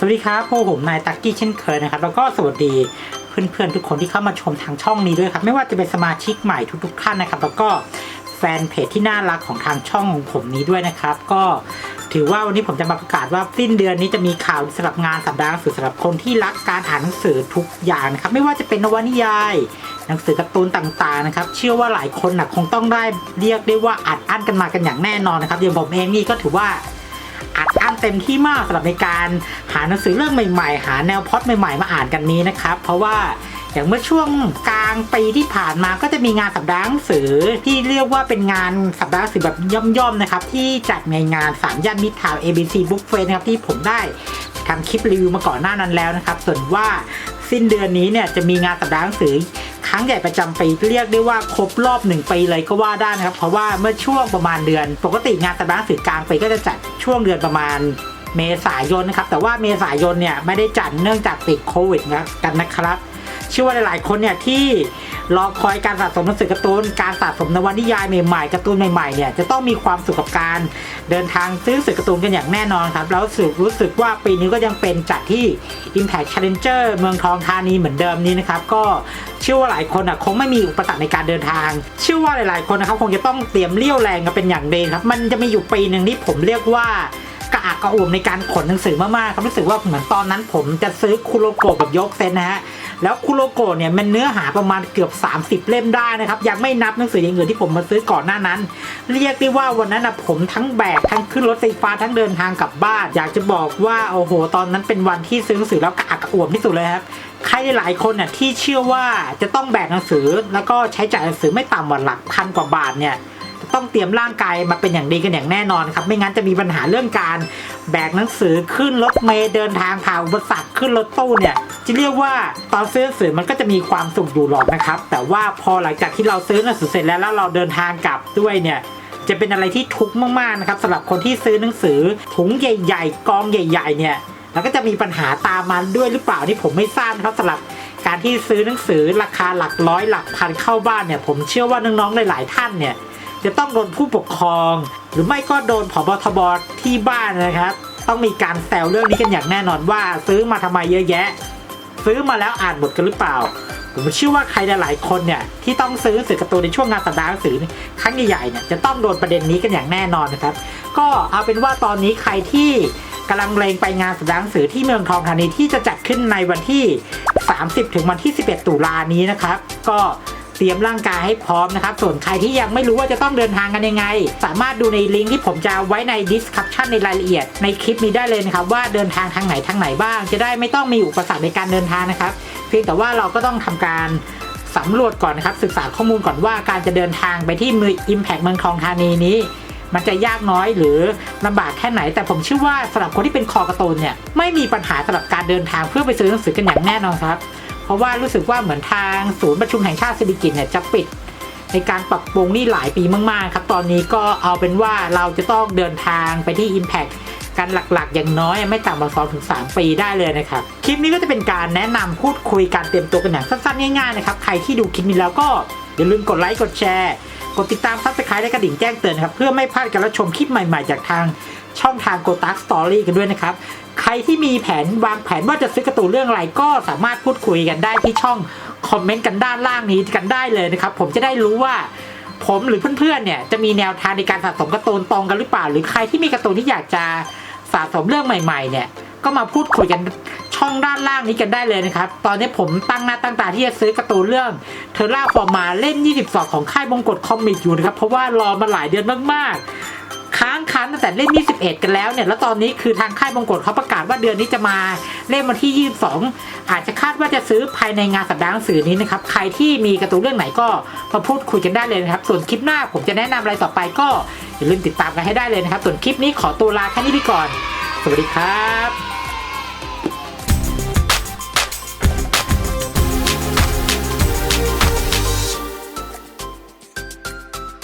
สวัสดีครับพวกผมนายตักกี้เช่นเคยนะครับ แล้วก็สวัสดีเพื่อนๆทุกคนที่เข้ามาชมทางช่องนี้ด้วยครับ ไม่ว่าจะเป็นสมาชิกใหม่ทุกๆท่านนะครับ แล้วก็แฟนเพจที่น่ารักของทางช่องของผมนี้ด้วยนะครับ ก็ถือว่าวันนี้ผมจะมาประกาศว่าสิ้นเดือนนี้จะมีข่าวสำหรับงานสัปดาห์หนังสือสำหรับคนที่รักการอ่านหนังสือทุกอย่างนะครับ ไม่ว่าจะเป็นนวนิยาย หนังสือการ์ตูนต่างๆนะครับ เชื่อว่าหลายคนนะคงต้องได้เรียกได้ว่าอัดอั้นกันมากันอย่างแน่นอนนะครับอย่างผมเองนี่ก็ถือว่า อัดอั้นเต็มที่มากสำหรับในการหาหนังสือเรื่องใหม่ๆ หาแนวพล็อดใหม่ๆ มาอ่านกันนี้นะครับ เพราะว่าอย่างเมื่อช่วงกลางปีที่ผ่านมาก็จะมีงานสัปดาห์หนังสือที่เรียกว่าเป็นงานสัปดาห์หนังสือแบบย่อมๆนะครับ ที่จัดในงานสามย่านมิตรทาว ABC Book Fair นะครับที่ผมได้ทำคลิปรีวิวมาก่อนหน้านั้นแล้วนะครับ ส่วนว่าสิ้นเดือนนี้เนี่ยจะมีงานสัปดาห์หนังสือ ครั้งใหญ่ประจำปีเรียกได้ว่าครบรอบหนึ่งปีเลยก็ว่าได้นะครับ เพราะว่าเมื่อช่วงประมาณเดือน ปกติงานสัปดาห์หนังสือกลางปีก็จะจัดช่วงเดือนประมาณเมษายนนะครับ แต่ว่าเมษายนเนี่ยไม่ได้จัดเนื่องจากติดโควิดนะกันนะครับเชื่อว่าหลายๆคนเนี่ยที่ รอคอยการสะสมหนังสือการ์ตูน การสะสมนวนิยายใหม่ๆการ์ตูนใหม่ๆเนี่ยจะต้องมีความสุขกับการเดินทางซื้อหนังสือการ์ตูนกันอย่างแน่นอนครับแล้วรู้สึกรู้สึกว่าปีนี้ก็ยังเป็นจัดที่ Impact Challenger เมืองทองธานีเหมือนเดิมนี้นะครับก็เชื่อว่าหลายคนอะคงไม่มีอุปสรรคในการเดินทาง เชื่อว่าหลายๆคนนะครับคงจะต้องเตรียมเลี้ยวแรงกันเป็นอย่างดีครับมันจะมีอยู่ปีหนึ่งที่ผมเรียกว่ากระอักกระอ่วมในการขนหนังสือมากๆครับรู้สึกว่าเหมือนตอนนั้นผมจะซื้อคุโรโกะแบบยกเซนนะฮะ แล้วคุโรโกะเนี่ยมันเนื้อหาประมาณเกือบ 30 เล่มได้นะครับ ยังไม่นับหนังสืออย่างอื่นที่ผมมาซื้อก่อนหน้านั้น เรียกได้ว่าวันนั้นนะผมทั้งแบกทั้งขึ้นรถไฟฟ้าทั้งเดินทางกลับบ้าน อยากจะบอกว่าโอ้โห ตอนนั้นเป็นวันที่ซื้อหนังสือแล้วกระอักกระอ่วมที่สุดเลยครับใครหลายคนน่ะที่เชื่อว่าจะต้องแบกหนังสือ แล้วก็ใช้จ่ายหนังสือไม่ต่ำกว่าหลักพันกว่าบาทเนี่ยต้องเตรียมร่างกายมาเป็นอย่างดีกันอย่างแน่นอนครับ ไม่งั้นจะมีปัญหาเรื่องการ แบกหนังสือขึ้นรถเมล์เดินทางผ่านอุปสรรคขึ้นรถตู้เนี่ยจะเรียกว่าตอนซื้อหนังสือมันก็จะมีความสุขอยู่หรอกนะครับ แต่ว่าพอหลังจากที่เราซื้อหนังสือเสร็จแล้วแล้วเราเดินทางกลับด้วยเนี่ยจะเป็นอะไรที่ทุกข์มากๆนะครับสำหรับคนที่ซื้อหนังสือถุงใหญ่ ๆ กองใหญ่ ๆ เนี่ยแล้วก็จะมีปัญหาตามมาด้วยหรือเปล่านี่ผมไม่ทราบนะครับสำหรับการที่ซื้อหนังสือราคาหลักร้อยหลักพันเข้าบ้านเนี่ยผมเชื่อว่าน้องๆหลายๆท่านเนี่ย จะต้องโดนผู้ปกครอง หรือไม่ก็โดนผบทบที่บ้านนะครับ ต้องมีการแซวเรื่องนี้กันอย่างแน่นอนว่า ซื้อมาทำไมเยอะแยะ ซื้อมาแล้วอ่านหมดกันหรือเปล่า ผมเชื่อว่าใครหลายๆคนเนี่ยที่ต้องซื้อสื่อการ์ตูนในช่วงงานสัปดาห์หนังสือครั้งใหญ่ๆเนี่ยจะต้องโดนประเด็นนี้กันอย่างแน่นอนนะครับ ก็เอาเป็นว่าตอนนี้ใครที่กำลังเลงไปงานสัปดาห์หนังสือที่เมืองทองธานีที่จะจัดขึ้นในวันที่ 30 ถึงวันที่ 11 ตุลานี้นะครับ ก็ เตรียมร่างกายให้พร้อมนะครับ ส่วนใครที่ยังไม่รู้ว่าจะต้องเดินทางกันยังไง สามารถดูในลิงก์ที่ผมจะไว้ใน description ในรายละเอียด ในคลิปนี้ได้เลยนะครับว่าเดินทางทางไหนทางไหนบ้าง จะได้ไม่ต้องมีอุปสรรคในการเดินทางนะครับ เพียงแต่ว่าเราก็ต้องทำการสำรวจก่อนนะครับศึกษาข้อมูลก่อนว่าการจะเดินทางไปที่เมือง Impact เมืองทองธานีนี้มันจะยากน้อยหรือลำบากแค่ไหน แต่ผมเชื่อว่าสำหรับคนที่เป็นคอกร์ตูนเนี่ยไม่มีปัญหาสำหรับการเดินทางเพื่อไปซื้อหนังสือกันอย่างแน่นอนครับ เพราะว่ารู้สึกว่าเหมือนทางศูนย์ประชุมแห่งชาติเศรษฐกิจเนี่ยจะปิด ในการปรับปรุงนี่หลายปีมากๆครับ ตอนนี้ก็เอาเป็นว่าเราจะต้องเดินทางไปที่ Impact กันหลักๆ อย่างน้อยไม่ต่ำกว่า2ถึง3ปีได้เลยนะครับ คลิปนี้ก็จะเป็นการแนะนำพูดคุยการเตรียมตัวกันอย่างสั้นๆง่ายๆนะครับ ใครที่ดูคลิปนี้แล้วก็อย่าลืมกดไลค์กดแชร์ กดติดตามซับสไครต์และกระดิ่งแจ้งเตือนนครับ เพื่อไม่พลาดการรับชมคลิปใหม่ๆ จากทาง ช่องทางโกตักสตอรี่กันด้วยนะครับ ใครที่มีแผนวางแผนว่าจะซื้อการ์ตูนเรื่องอะไรก็สามารถพูดคุยกันได้ที่ช่องคอมเมนต์กันด้านล่างนี้กันได้เลยนะครับ ผมจะได้รู้ว่าผมหรือเพื่อนๆเนี่ยจะมีแนวทางในการสะสมการ์ตูนตรงกันหรือเปล่า หรือใครที่มีการ์ตูนที่อยากจะสะสมเรื่องใหม่ๆ เนี่ย ก็มาพูดคุยกันช่องด้านล่างนี้กันได้เลยนะครับ ตอนนี้ผมตั้งหน้าตั้งตาที่จะซื้อการ์ตูนเรื่องเทอร่าฟอร์มาเล่น22 ของค่ายมงกฎคอมิกอยู่นะครับ เพราะว่ารอมาหลายเดือนมากๆ ค้างคันตั้งแต่เล่ม21กันแล้วเนี่ยแล้วตอนนี้คือทางค่ายมงกฎเขาประกาศว่าเดือนนี้จะมาเล่มวันที่ 22 อาจจะคาดว่าจะซื้อภายในงานสัปดาห์หนังสือนี้นะครับใครที่มีการ์ตูนเรื่องไหนก็มาพูดคุยกันได้เลยนะครับส่วนคลิปหน้าผมจะแนะนำอะไรต่อไปก็อย่าลืมติดตามกันให้ได้เลยนะครับส่วนคลิปนี้ขอตัวลาแค่นี้ไปก่อน สวัสดีครับ